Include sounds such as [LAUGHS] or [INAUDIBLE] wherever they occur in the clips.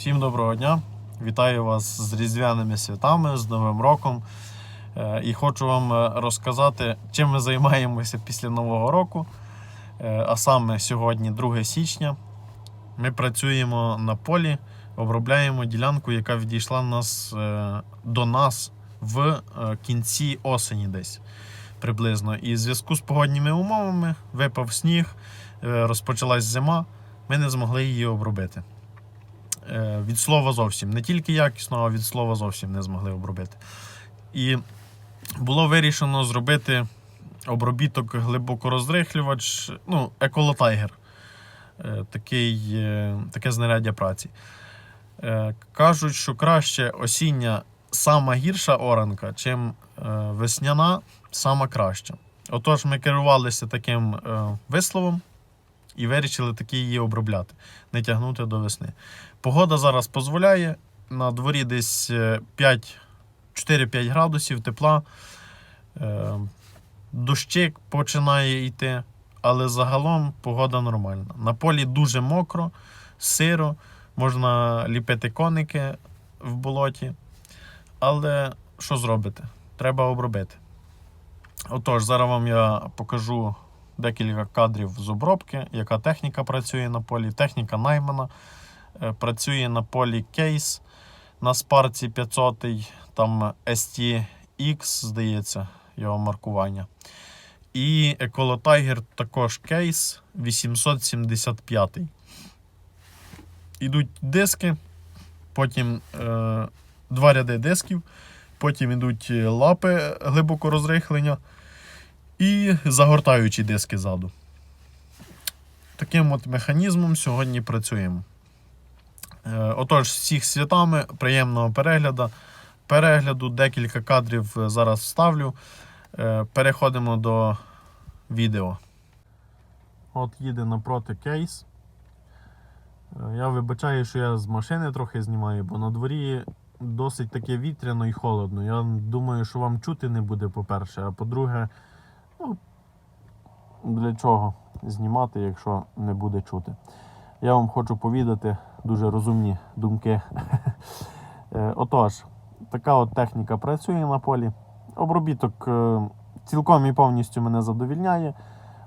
Всім доброго дня! Вітаю вас з Різдвяними святами, з Новим роком. Е, І хочу вам е, розказати, чим ми займаємося після Нового року. Е, А саме сьогодні, 2 січня, ми працюємо на полі, обробляємо ділянку, яка відійшла нас, до нас в кінці осені десь приблизно. І в зв'язку з погодніми умовами випав сніг, розпочалась зима, ми не змогли її обробити. Е, Від слова зовсім. Не тільки якісно, а від слова зовсім не змогли обробити. І було вирішено зробити обробіток глибокорозрихлювач, ну, еколотайгер. Такий, е, таке знаряддя праці. Е, Кажуть, що краще осіння сама гірша оранка, чим весняна сама краща. Отож, ми керувалися таким висловом і вирішили таки її обробляти, не тягнути до весни. Погода зараз дозволяє. На дворі десь е, 5, 4-5 градусів тепла. Е, Дощик починає йти, але загалом погода нормальна. На полі дуже мокро, сиро, можна ліпити коники в болоті. Але що зробити? Треба обробити. Отож, зараз вам я покажу декілька кадрів з обробки, яка техніка працює на полі. Техніка наймана. Е, Працює на полі кейс на спарці 500, там STX, здається, його маркування. І Ecolotaiger також кейс 875. Ідуть диски, потім е, два ряди дисків, потім ідуть е, лапи глибоко розрихлення і загортаючі диски ззаду. Таким от механізмом сьогодні працюємо. Е, Отож, всіх святами, приємного перегляду. Перегляду, декілька кадрів е, зараз вставлю. Е, Переходимо до відео. От їде напроти кейс. Я вибачаю, що я з машини трохи знімаю, бо на дворі досить таке вітряно і холодно. Я думаю, що вам чути не буде, по-перше, а по-друге, ну, для чого знімати, якщо не буде чути. Я вам хочу повідати дуже розумні думки. [LAUGHS] Е, Отож, така от техніка працює на полі. Обробіток е, цілком і повністю мене задовільняє.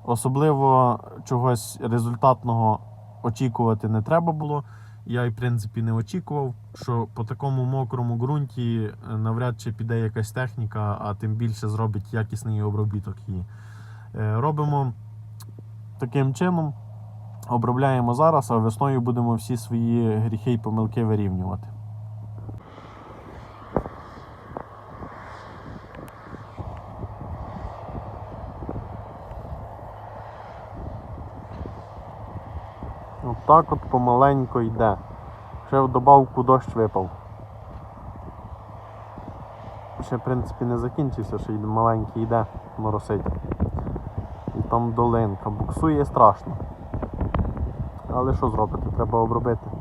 Особливо чогось результатного очікувати не треба було. Я в принципі не очікував, що по такому мокрому ґрунті е, навряд чи піде якась техніка, а тим більше зробить якісний обробіток її. Е, Робимо таким чином, обробляємо зараз, а весною будемо всі свої гріхи і помилки вирівнювати. От от помаленько йде. Ще в добавку дощ випав. Ще, в принципі, не закінчився, ще й маленький йде, моросить. І там долинка. Буксує страшно. Але що зробити? Треба обробити.